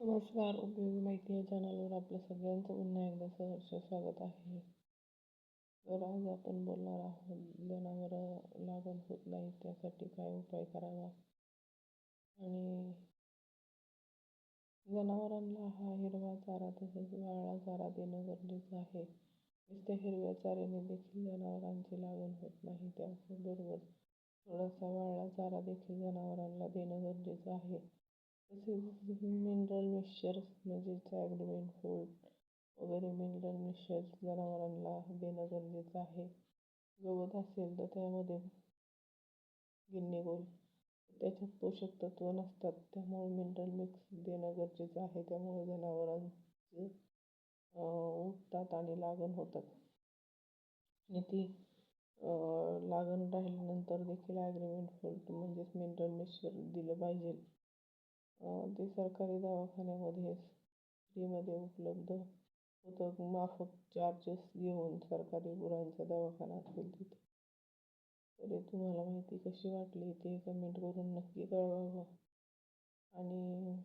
नमस्कार उपयोगी माहिती या चॅनलवर आपलं सगळ्यांचं पुन्हा एकदा सहर्ष स्वागत आहे. तर आज आपण बोलणार आहोत जनावरं लागण होत नाही त्यासाठी काय उपाय करावा? आणि जनावरांना हा हिरवा चारा तसेच वाळला चारा देणं गरजेचं आहे. नुसत्या हिरव्या चाऱ्याने देखील जनावरांची लागण होत नाही त्याचबरोबर थोडासा वाळला चारा देखील जनावरांना देणं गरजेचं आहे. तसेच मिनरल मिक्सचर म्हणजेच ॲग्रीमेंट फोल्ड वगैरे मिनरल मिक्सचर जनावरांना देणं गरजेचं आहे. गवत असेल तर त्यामध्ये गिन्नीगोल त्याच्यात पोषक तत्व नसतात त्यामुळे मिनरल मिक्स देणं गरजेचं आहे. त्यामुळे जनावरांचे उठतात आणि लागण होतात. आणि ती लागण राहिल्यानंतर देखील ॲग्रीमेंट फूड म्हणजेच मिनरल मिक्सचर दिलं पाहिजे. ते सरकारी दवाखान्यामध्ये फ्रीमध्ये उपलब्ध होतं. माफक चार्जेस घेऊन सरकारी गुरांचा दवाखाना असेल तिथे तरी तुम्हाला माहिती कशी वाटली ते कमेंट करून नक्की कळवावं. आणि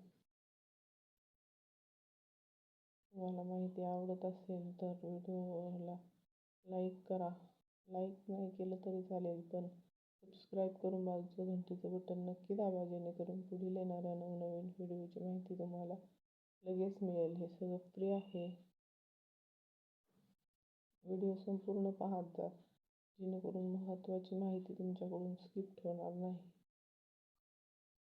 तुम्हाला माहिती आवडत असेल तर व्हिडिओला लाईक करा. लाईक नाही केलं तरी चालेल पण सबस्क्राईब करून बाजूचं घंटीचं बटन नक्की दाबा जेणेकरून पुढील येणाऱ्या नवनवीन व्हिडिओची माहिती तुम्हाला लगेच मिळेल. हे सगळं फ्री आहे. व्हिडिओ संपूर्ण पाहत जा जेणेकरून महत्त्वाची माहिती तुमच्याकडून स्किप्ट होणार नाही.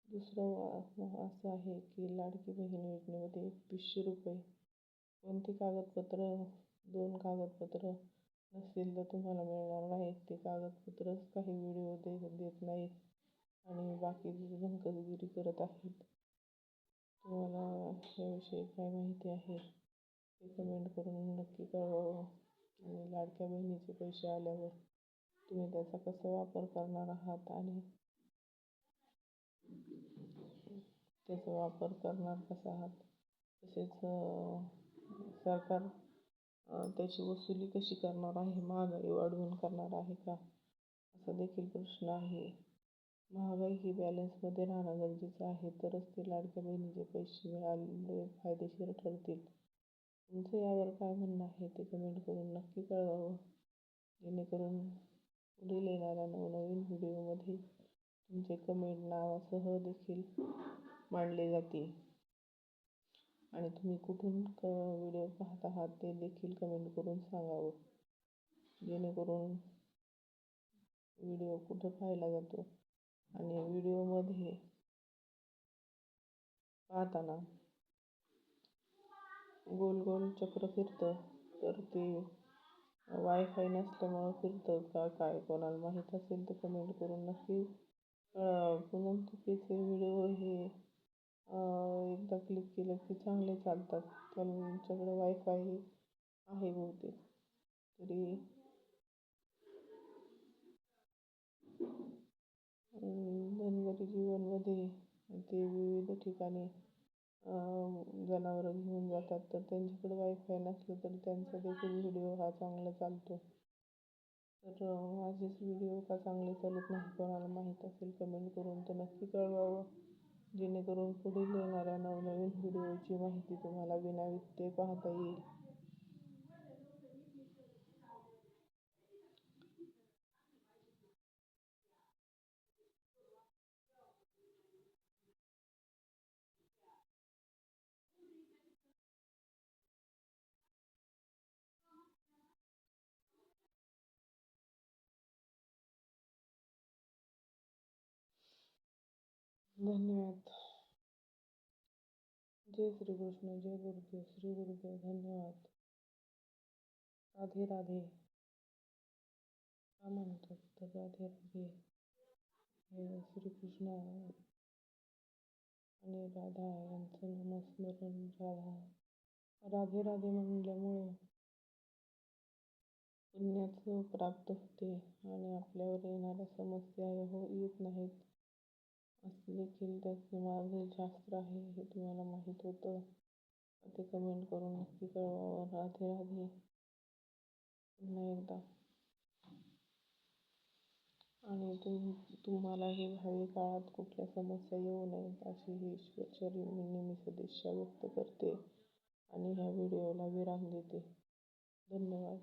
दुसरं असं आहे की लाडकी बहीण योजनेमध्ये एकवीसशे रुपये. कोणती कागदपत्र? दोन कागदपत्र नसतील तर तुम्हाला मिळणार नाहीत. ते कागदपत्रच काही व्हिडिओ दे देत नाहीत आणि बाकी भंकसगिरी करत आहेत तुम्हाला याविषयी काय माहिती आहे? ते कमेंट करून नक्की कळवावं. आणि लाडक्या बहिणीचे पैसे आल्यावर तुम्ही त्याचा कसा वापर करणार आहात आणि त्याचा वापर करणार कसा आहात? तसेच सरकार त्याची वसुली कशी करणार आहे? महागाई वाढवून करणार आहे का? असा देखील प्रश्न आहे. महागाई ही बॅलन्समध्ये राहणं गरजेचं आहे तरच ते लाडक्या बहिणीचे पैसे मिळाले फायदेशीर ठरतील. तुमचं यावर काय म्हणणं आहे ते कमेंट करून नक्की कळवावं. जेणेकरून पुढील येणाऱ्या नवनवीन व्हिडिओमध्ये तुमचे कमेंट नावासह देखील मांडले जातील. आणि तुम्ही कुठून क व्हिडिओ पाहत आहात ते देखील कमेंट करून सांगावं. जेणेकरून व्हिडिओ कुठं पाहिला जातो आणि व्हिडिओमध्ये पाहताना गोल गोल चक्र फिरतं तर ते वायफाय नसल्यामुळं फिरतं का काय कोणाला माहीत असेल तर कमेंट करून नक्की पुन्हा चुकीचे व्हिडिओ हे एकदा क्लिक केलं की चांगले चालतात. त्यांच्याकडे वायफाय आहे बहुतेक. तरी धनगरी जीवनमध्ये ते विविध ठिकाणी जनावरं घेऊन जातात. तर त्यांच्याकडे वायफाय नसलं तर त्यांचा देखील व्हिडिओ हा चांगला चालतो. तर माझेच व्हिडिओ का चांगले चालत नाही कोणाला माहीत असेल कमेंट करून तर नक्की कळवावं. जेणेकरून पुढील येणाऱ्या नवनवीन व्हिडिओची माहिती तुम्हाला विनावित्ते पाहता येईल. धन्यवाद जय श्रीकृष्ण जय गुरुदेव श्री गुरुदेव धन्यवाद राधे राधे का म्हणतात तर राधे राधे श्रीकृष्ण आणि राधा यांचं नामस्मरण राधा राधे राधे म्हणल्यामुळे पुण्याचं प्राप्त होते आणि आपल्यावर येणाऱ्या समस्या हो येत नाहीत असं देखील त्याचे मागील शास्त्र आहे हे तुम्हाला माहीत होतं. ते कमेंट करून नक्की कळवावं. राधे राधे. पुन्हा एकदा. आणि तुम तुम्हालाही भावी काळात कुठल्या समस्या येऊ नयेत अशी ही ईश्वरचरी मी नेहमी सदिच्छा व्यक्त करते. आणि ह्या व्हिडिओला विराम देते. धन्यवाद.